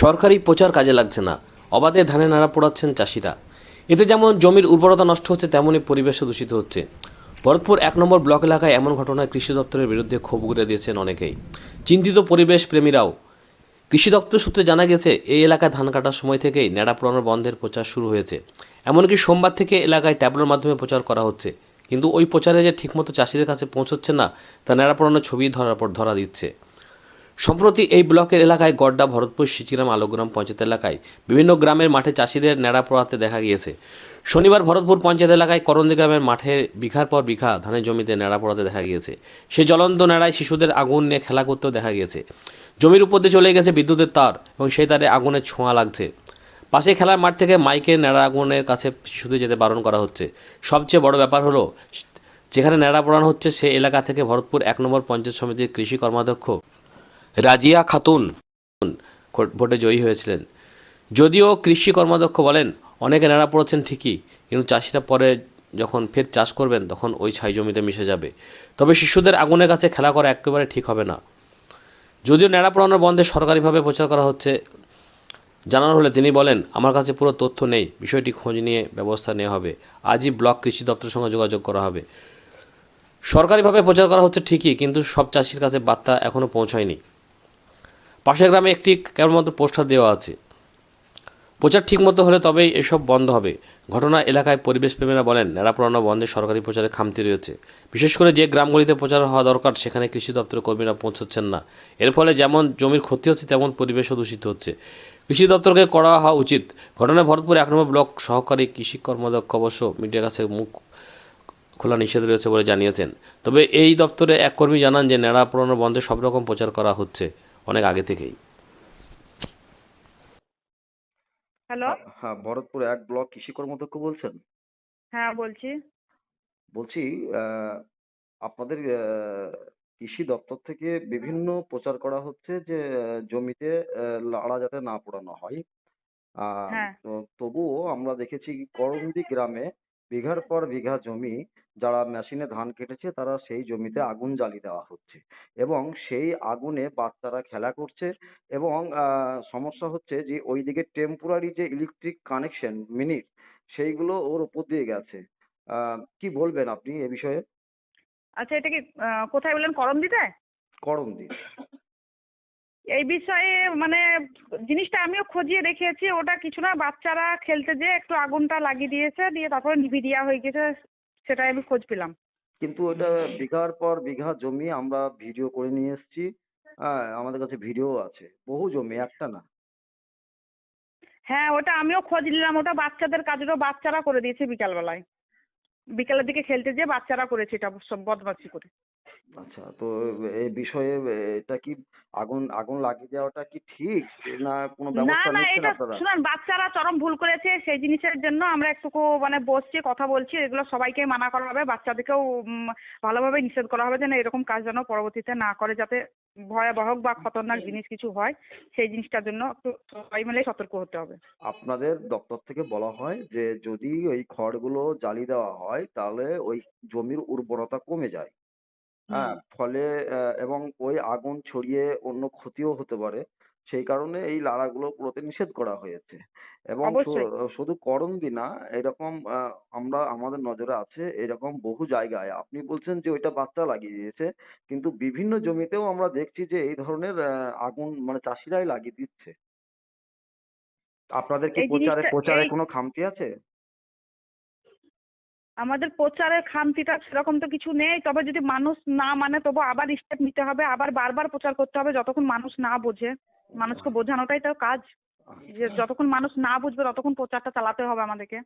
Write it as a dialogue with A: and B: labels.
A: সরকারি প্রচার কাজে লাগছে না। অবাধে ধানে নাড়া পোড়াচ্ছেন চাষিরা। এতে যেমন জমির উর্বরতা নষ্ট হচ্ছে তেমনই পরিবেশও দূষিত হচ্ছে। ভরতপুর এক নম্বর ব্লক এলাকায় এমন ঘটনায় কৃষি দপ্তরের বিরুদ্ধে ক্ষোভ উগরে দিয়েছেন অনেকেই। চিন্তিত পরিবেশ প্রেমীরাও। কৃষি দপ্তর সূত্রে জানা গেছে, এই এলাকায় ধান কাটার সময় থেকেই ন্যাড়া পোড়ানোর বন্ধের প্রচার শুরু হয়েছে। এমনকি সোমবার থেকে এলাকায় ট্যাবলোর মাধ্যমে প্রচার করা হচ্ছে। কিন্তু ওই প্রচারে যে ঠিকমতো চাষিদের কাছে পৌঁছচ্ছে না, তা ন্যাড়া পোড়ানোর ছবি ধরার পর ধরা দিচ্ছে। সম্প্রতি এই ব্লকের এলাকায় গড্ডা, ভরতপুর, সিচিরাম, আলোগ্রাম পঞ্চায়েত এলাকায় বিভিন্ন গ্রামের মাঠে চাষিদের ন্যাড়া পোড়াতে দেখা গিয়েছে। শনিবার ভরতপুর পঞ্চায়েত এলাকায় করন্দি গ্রামের মাঠে বিঘার পর বিঘা ধানের জমিতে ন্যাড়া পোড়াতে দেখা গিয়েছে। সেই জ্বলন্ত ন্যাড়ায় শিশুদের আগুন নিয়ে খেলা করতেও দেখা গিয়েছে। জমির উপর দিয়ে চলে গেছে বিদ্যুতের তার এবং সেই তারে আগুনের ছোঁয়া লাগছে। পাশে খেলার মাঠ থেকে মাইকে ন্যাড়া আগুনের কাছে শিশুদের যেতে বারণ করা হচ্ছে। সবচেয়ে বড় ব্যাপার হলো, যেখানে ন্যাড়া পোড়ানো হচ্ছে, সে এলাকা থেকে ভরতপুর এক নম্বর পঞ্চায়েত সমিতির কৃষি কর্মাধ্যক্ষ রাজিয়া খাতুন ভোটে জয়ী হয়েছিলেন। যদিও কৃষি কর্মাধ্যক্ষ বলেন, অনেকে নেড়া পড়েছেন ঠিকই, কিন্তু চাষিরা পরে যখন ফের চাষ করবেন, তখন ওই ছাই জমিতে মিশে যাবে। তবে শিশুদের আগুনের কাছে খেলা করা একেবারে ঠিক হবে না। যদিও ন্যাড়া পড়ানোর বন্ধে সরকারিভাবে প্রচার করা হচ্ছে, জানানো হলে তিনি বলেন, আমার কাছে পুরো তথ্য নেই, বিষয়টি খোঁজ নিয়ে ব্যবস্থা নেওয়া হবে। আজই ব্লক কৃষি দপ্তরের সঙ্গে যোগাযোগ করা হবে। সরকারিভাবে প্রচার করা হচ্ছে ঠিকই, কিন্তু সব চাষির কাছে বার্তা এখনও পৌঁছায়নি। পাশের গ্রামে একটি কেবলমাত্র পোস্টার দেওয়া আছে। প্রচার ঠিকমতো হলে তবেই এসব বন্ধ হবে। ঘটনা এলাকায় পরিবেশ প্রেমীরা বলেন ন্যাড়া পোড়ানো বন্ধে সরকারি প্রচারে খামতি রয়েছে। বিশেষ করে যে গ্রামগুলিতে প্রচার হওয়া দরকার, সেখানে কৃষি দপ্তরের কর্মীরা পৌঁছচ্ছেন না। এর ফলে যেমন জমির ক্ষতি হচ্ছে, তেমন পরিবেশও দূষিত হচ্ছে। কৃষি দপ্তরকে করা হওয়া উচিত। ঘটনায় ভরতপুর এক নম্বর ব্লক সহকারী কৃষি কর্মদক্ষ অবশ্য মিডিয়ার কাছে মুখ খোলা নিষেধ রয়েছে বলে জানিয়েছেন। তবে এই দপ্তরে এক কর্মী জানান যে ন্যাড়া পোড়ানো বন্ধে সব রকম প্রচার করা হচ্ছে। অনেক আগে থেকেই।
B: হ্যালো
C: হ্যাঁ, হ্যাঁ ভরতপুর এক ব্লক কৃষি কর্মদক্ষ বলছেন?
B: হ্যাঁ বলছি।
C: বলছি আহ, আপনাদের আহ, কৃষি দপ্তর থেকে বিভিন্ন প্রচার করা হচ্ছে যে জমিতে আহ, লাড়া যাতে না পোড়ানো হয়। আহ,
B: হ্যাঁ।
C: তো তবুও আমরা দেখেছি করন্দি গ্রামে বিঘার পর বিঘা জমি যারা মেশিনে ধান কেটেছে তারা সেই জমিতে আগুন জ্বালিয়ে দেওয়া হচ্ছে এবং সেই আগুনে বাচ্চারা খেলা করছে এবং আহ, সমস্যা হচ্ছে যে ওইদিকে টেম্পোরারি যে ইলেকট্রিক কানেকশন মিনিট সেইগুলো ওর উপর দিয়ে গেছে। আহ, কি বলবেন আপনি এ বিষয়ে?
B: আচ্ছা এটা কি কোথায় বললেন? করমদিতে?
C: করন্দি
B: এই বিষয়ে মানে জিনিসটা আমিও খোঁজিয়ে দেখেছি ওটা কিছু না বাচ্চারা খেলতে যেয়ে একটু আগুনটা লাগিয়ে দিয়েছে দিয়ে তারপরে নিভি দেওয়া হয়ে গেছে সেটাই আমি খোঁজ পেলাম।
C: কিন্তু ওটা বিঘার পর বিঘা জমি আমরা ভিডিও করে নিয়ে এসেছি হ্যাঁ আমাদের কাছে ভিডিও আছে বহু জমি একটা না।
B: হ্যাঁ ওটা আমিও খোঁজ নিলাম ওটা বাচ্চাদের কাজেরও বাচ্চারা করে দিয়েছে বিকালবেলায়। বিকালের দিকে খেলতে যেয়ে বাচ্চারা করেছে এটা সব বদমাশি করে।
C: আচ্ছা তো এই বিষয়ে এটা কি আগুন আগুন লাগিয়ে দেওয়াটা কি ঠিক না কোনো
B: না
C: ব্যবস্থা
B: না
C: নিচ্ছেন
B: এটা
C: আপনারা?
B: শুনুন বাচ্চারা চরম ভুল করেছে সেই জিনিসের জন্য আমরা একটুকু মানে বসছি কথা বলছি এগুলো সবাইকে মানা করা হবে বাচ্চাদেরকেও উম, ভালোভাবে নিষেধ করা হবে যেন এরকম কাজ যেন পরবর্তীতে না করে যাতে ভয়াবহ বা খতরনাক জিনিস কিছু হয় সেই জিনিসটার জন্য একটু সবাই মিলে সতর্ক হতে হবে।
C: আপনাদের দপ্তর থেকে বলা হয় যে যদি ওই খড়গুলো জ্বালিয়ে দেওয়া হয় তাহলে ওই জমির উর্বরতা কমে যায়। হ্যাঁ ফলে এবং ওই আগুন ছড়িয়ে অন্য ক্ষতিও হতে পারে। সেই কারণে এই লাড়াগুলো পুরোতে নিষেধ করা হয়েছে। এবং শুধু করন্দি না এরকম আমরা আমাদের নজরে আছে এরকম বহু জায়গায়। আপনি বলছেন যে ওইটা বাচ্চা লাগিয়ে দিয়েছে কিন্তু বিভিন্ন জমিতেও আমরা দেখছি যে এই ধরনের আগুন মানে চাষিরাই লাগিয়ে দিচ্ছে। আপনাদের কি প্রচারে প্রচারে কোনো খামতি আছে?
B: আমাদের প্রচারের খামতিটা সেরকম তো কিছু নেই। তবে যদি মানুষ না মানে তবু আবার স্টেপ নিতে হবে, আবার বারবার প্রচার করতে হবে, যতক্ষণ মানুষ না বোঝে। মানুষকে বোঝানোটাই তো কাজ। যে যতক্ষণ মানুষ না বুঝবে, ততক্ষণ প্রচারটা চালাতে হবে আমাদেরকে।